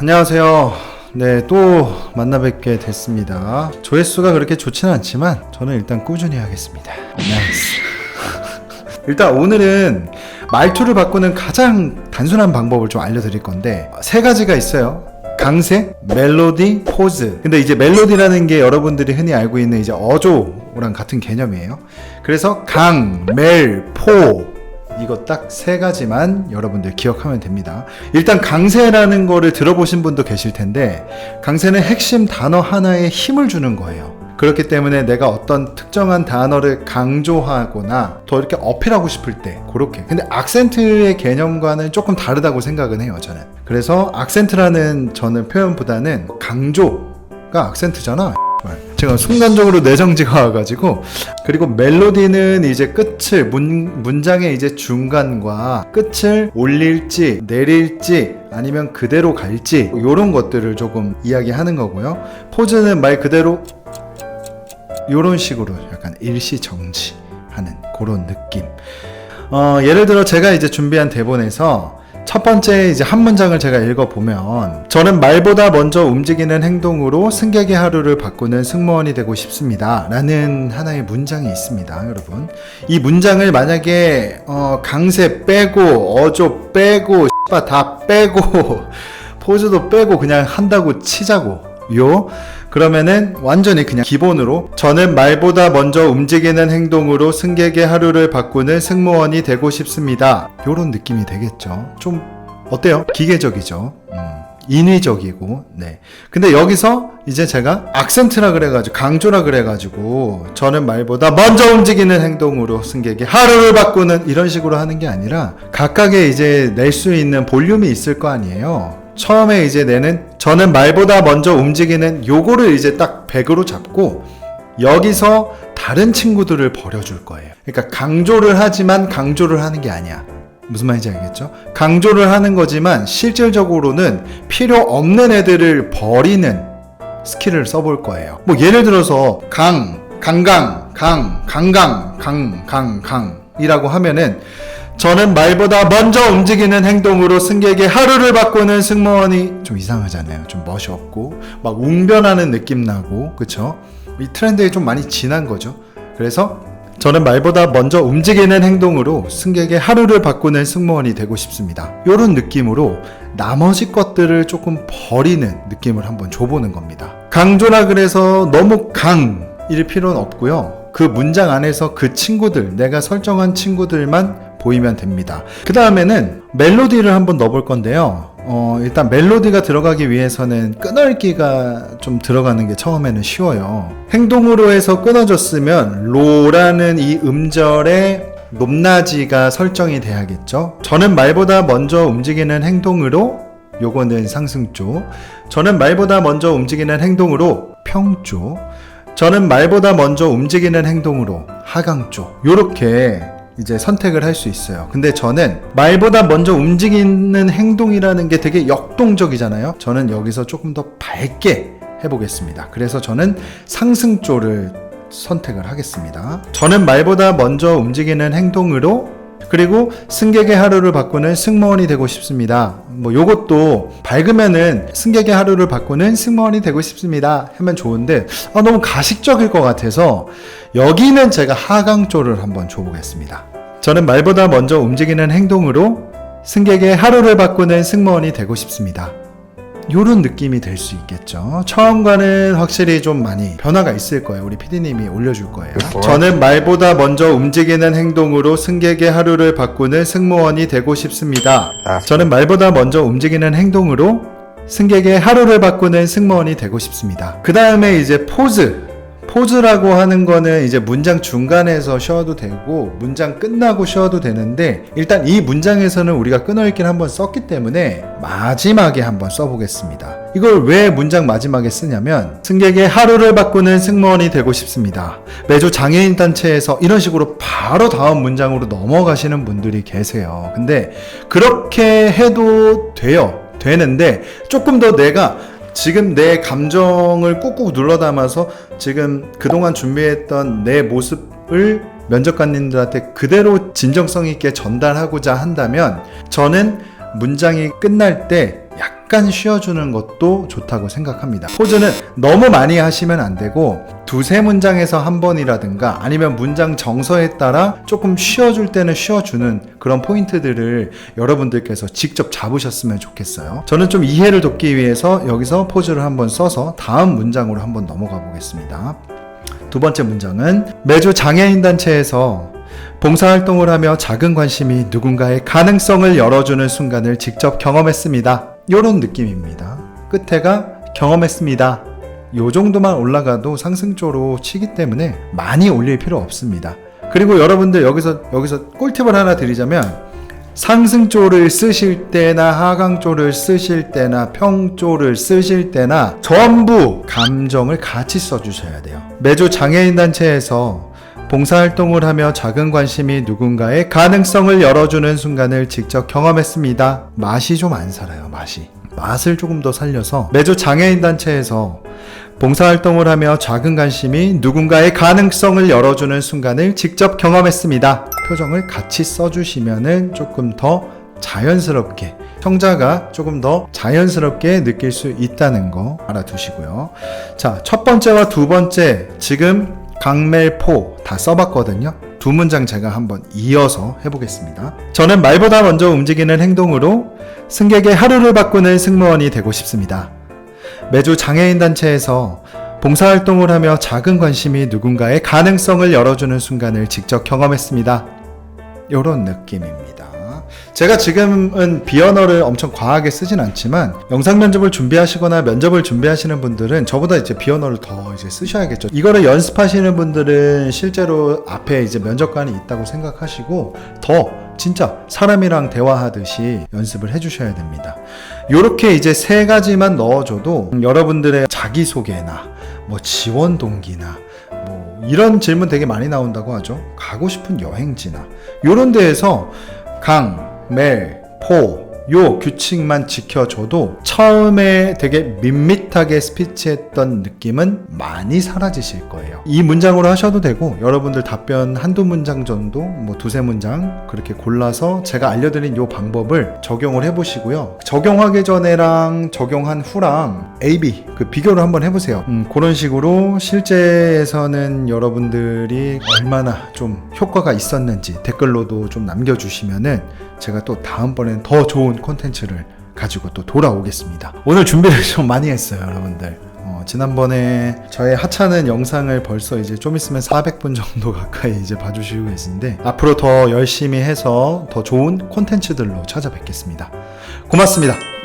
안녕하세요. 네, 또 만나 뵙게 됐습니다. 조회수가 그렇게 좋지는 않지만 저는 일단 꾸준히 하겠습니다. 나이스. 일단 오늘은 말투를 바꾸는 가장 단순한 방법을 좀 알려드릴 건데 세 가지가 있어요. 강세, 멜로디, 포즈. 근데 이제 멜로디라는 게 여러분들이 흔히 알고 있는 이제 어조랑 같은 개념이에요. 그래서 강, 멜, 포, 이거 딱 세 가지만 여러분들 기억하면 됩니다. 일단 강세라는 거를 들어보신 분도 계실 텐데 강세는 핵심 단어 하나에 힘을 주는 거예요. 그렇기 때문에 내가 어떤 특정한 단어를 강조하거나 더 이렇게 어필하고 싶을 때 그렇게. 근데 악센트의 개념과는 조금 다르다고 생각은 해요, 저는. 그래서 악센트라는 저는 표현보다는 강조가 악센트잖아. 제가 순간적으로 내정지가 와가지고 그리고 멜로디는 이제 끝을 문, 문장의 이제 중간과 끝을 올릴지 내릴지 아니면 그대로 갈지 이런 것들을 조금 이야기하는 거고요. 포즈는 말 그대로 이런 식으로 약간 일시정지하는 그런 느낌. 어, 예를 들어 제가 이제 준비한 대본에서 첫 번째 이제 한 문장을 제가 읽어보면 저는 말보다 먼저 움직이는 행동으로 승객의 하루를 바꾸는 승무원이 되고 싶습니다. 라는 하나의 문장이 있습니다. 여러분. 이 문장을 만약에 어, 강세 빼고 어조 빼고 다 빼고 포즈도 빼고 그냥 한다고 치자고 요 그러면은 완전히 그냥 기본으로 저는 말보다 먼저 움직이는 행동으로 승객의 하루를 바꾸는 승무원이 되고 싶습니다. 요런 느낌이 되겠죠. 좀 어때요? 기계적이죠. 음, 인위적이고 네. 근데 여기서 이제 제가 악센트라 그래가지고 강조라 그래가지고 저는 말보다 먼저 움직이는 행동으로 승객의 하루를 바꾸는 이런 식으로 하는 게 아니라 각각의 이제 낼 수 있는 볼륨이 있을 거 아니에요. 처음에 이제 내는 저는 말보다 먼저 움직이는 요거를 이제 딱 100으로 잡고 여기서 다른 친구들을 버려줄 거예요. 그러니까 강조를 하지만 강조를 하는 게 아니야. 무슨 말인지 알겠죠? 강조를 하는 거지만 실질적으로는 필요 없는 애들을 버리는 스킬을 써볼 거예요. 뭐 예를 들어서 강, 강강, 강, 강강, 강, 강, 강이라고 하면은 저는 말보다 먼저 움직이는 행동으로 승객의 하루를 바꾸는 승무원이 좀 이상하잖아요. 좀 멋이 없고 막 웅변하는 느낌 나고 그쵸? 이 트렌드에 좀 많이 지난 거죠. 그래서 저는 말보다 먼저 움직이는 행동으로 승객의 하루를 바꾸는 승무원이 되고 싶습니다. 이런 느낌으로 나머지 것들을 조금 버리는 느낌을 한번 줘보는 겁니다. 강조라 그래서 너무 강일 필요는 없고요. 그 문장 안에서 그 친구들, 내가 설정한 친구들만 보이면 됩니다. 그 다음에는 멜로디를 한번 넣어볼 건데요. 어, 일단 멜로디가 들어가기 위해서는 끊을기가 좀 들어가는 게 처음에는 쉬워요. 행동으로 해서 끊어졌으면 로라는 이 음절의 높낮이가 설정이 돼야겠죠. 저는 말보다 먼저 움직이는 행동으로 요거는 상승조. 저는 말보다 먼저 움직이는 행동으로 평조. 저는 말보다 먼저 움직이는 행동으로 하강조. 요렇게 이제 선택을 할 수 있어요. 근데 저는 말보다 먼저 움직이는 행동이라는 게 되게 역동적이잖아요. 저는 여기서 조금 더 밝게 해보겠습니다. 그래서 저는 상승조를 선택을 하겠습니다. 저는 말보다 먼저 움직이는 행동으로 그리고 승객의 하루를 바꾸는 승무원이 되고 싶습니다. 뭐 요것도 밝으면은 승객의 하루를 바꾸는 승무원이 되고 싶습니다. 하면 좋은데 아, 너무 가식적일 것 같아서 여기는 제가 하강조를 한번 줘보겠습니다. 저는 말보다 먼저 움직이는 행동으로 승객의 하루를 바꾸는 승무원이 되고 싶습니다. 요런 느낌이 될 수 있겠죠. 처음과는 확실히 좀 많이 변화가 있을 거예요. 우리 PD님이 올려줄 거예요. 저는 말보다 먼저 움직이는 행동으로 승객의 하루를 바꾸는 승무원이 되고 싶습니다. 저는 말보다 먼저 움직이는 행동으로 승객의 하루를 바꾸는 승무원이 되고 싶습니다. 그 다음에 이제 포즈. 포즈라고 하는 거는 이제 문장 중간에서 쉬어도 되고 문장 끝나고 쉬어도 되는데 일단 이 문장에서는 우리가 끊어읽기를 한번 썼기 때문에 마지막에 한번 써보겠습니다. 이걸 왜 문장 마지막에 쓰냐면 승객의 하루를 바꾸는 승무원이 되고 싶습니다. 매주 장애인 단체에서 이런 식으로 바로 다음 문장으로 넘어가시는 분들이 계세요. 근데 그렇게 해도 돼요. 되는데 조금 더 내가 지금 내 감정을 꾹꾹 눌러 담아서 지금 그동안 준비했던 내 모습을 면접관님들한테 그대로 진정성 있게 전달하고자 한다면 저는 문장이 끝날 때 잠깐 쉬어주는 것도 좋다고 생각합니다. 포즈는 너무 많이 하시면 안 되고 두세 문장에서 한 번이라든가 아니면 문장 정서에 따라 조금 쉬어줄 때는 쉬어주는 그런 포인트들을 여러분들께서 직접 잡으셨으면 좋겠어요. 저는 좀 이해를 돕기 위해서 여기서 포즈를 한번 써서 다음 문장으로 한번 넘어가 보겠습니다. 두 번째 문장은 매주 장애인 단체에서 봉사활동을 하며 작은 관심이 누군가의 가능성을 열어주는 순간을 직접 경험했습니다. 이런 느낌입니다. 끝에가 경험했습니다. 요 정도만 올라가도 상승조로 치기 때문에 많이 올릴 필요 없습니다. 그리고 여러분들 여기서 여기서 꿀팁을 하나 드리자면 상승조를 쓰실 때나 하강조를 쓰실 때나 평조를 쓰실 때나 전부 감정을 같이 써주셔야 돼요. 매주 장애인 단체에서 봉사활동을 하며 작은 관심이 누군가의 가능성을 열어주는 순간을 직접 경험했습니다. 맛이 좀 안 살아요, 맛이. 맛을 조금 더 살려서 매주 장애인 단체에서 봉사활동을 하며 작은 관심이 누군가의 가능성을 열어주는 순간을 직접 경험했습니다. 표정을 같이 써주시면은 조금 더 자연스럽게 청자가 조금 더 자연스럽게 느낄 수 있다는 거 알아두시고요. 자, 첫 번째와 두 번째 지금 강멜포 다 써봤거든요. 두 문장 제가 한번 이어서 해보겠습니다. 저는 말보다 먼저 움직이는 행동으로 승객의 하루를 바꾸는 승무원이 되고 싶습니다. 매주 장애인 단체에서 봉사활동을 하며 작은 관심이 누군가의 가능성을 열어주는 순간을 직접 경험했습니다. 이런 느낌입니다. 제가 지금은 비언어를 엄청 과하게 쓰진 않지만 영상 면접을 준비하시거나 면접을 준비하시는 분들은 저보다 이제 비언어를 더 이제 쓰셔야겠죠. 이거를 연습하시는 분들은 실제로 앞에 이제 면접관이 있다고 생각하시고 더 진짜 사람이랑 대화하듯이 연습을 해주셔야 됩니다. 이렇게 이제 세 가지만 넣어줘도 여러분들의 자기소개나 뭐 지원 동기나 뭐 이런 질문 되게 많이 나온다고 하죠. 가고 싶은 여행지나 이런 데에서 강, 멜, 포, 요 규칙만 지켜줘도 처음에 되게 밋밋하게 스피치했던 느낌은 많이 사라지실 거예요. 이 문장으로 하셔도 되고 여러분들 답변 한두 문장 정도 뭐 두세 문장 그렇게 골라서 제가 알려드린 요 방법을 적용을 해보시고요. 적용하기 전에랑 적용한 후랑 A, B 그 비교를 한번 해보세요. 음, 그런 식으로 실제에서는 여러분들이 얼마나 좀 효과가 있었는지 댓글로도 좀 남겨주시면은 제가 또 다음번엔 더 좋은 콘텐츠를 가지고 또 돌아오겠습니다. 오늘 준비를 좀 많이 했어요, 여러분들. 어, 지난번에 저의 하찮은 영상을 벌써 이제 좀 있으면 400분 정도 가까이 이제 봐주시고 계신데 앞으로 더 열심히 해서 더 좋은 콘텐츠들로 찾아뵙겠습니다. 고맙습니다.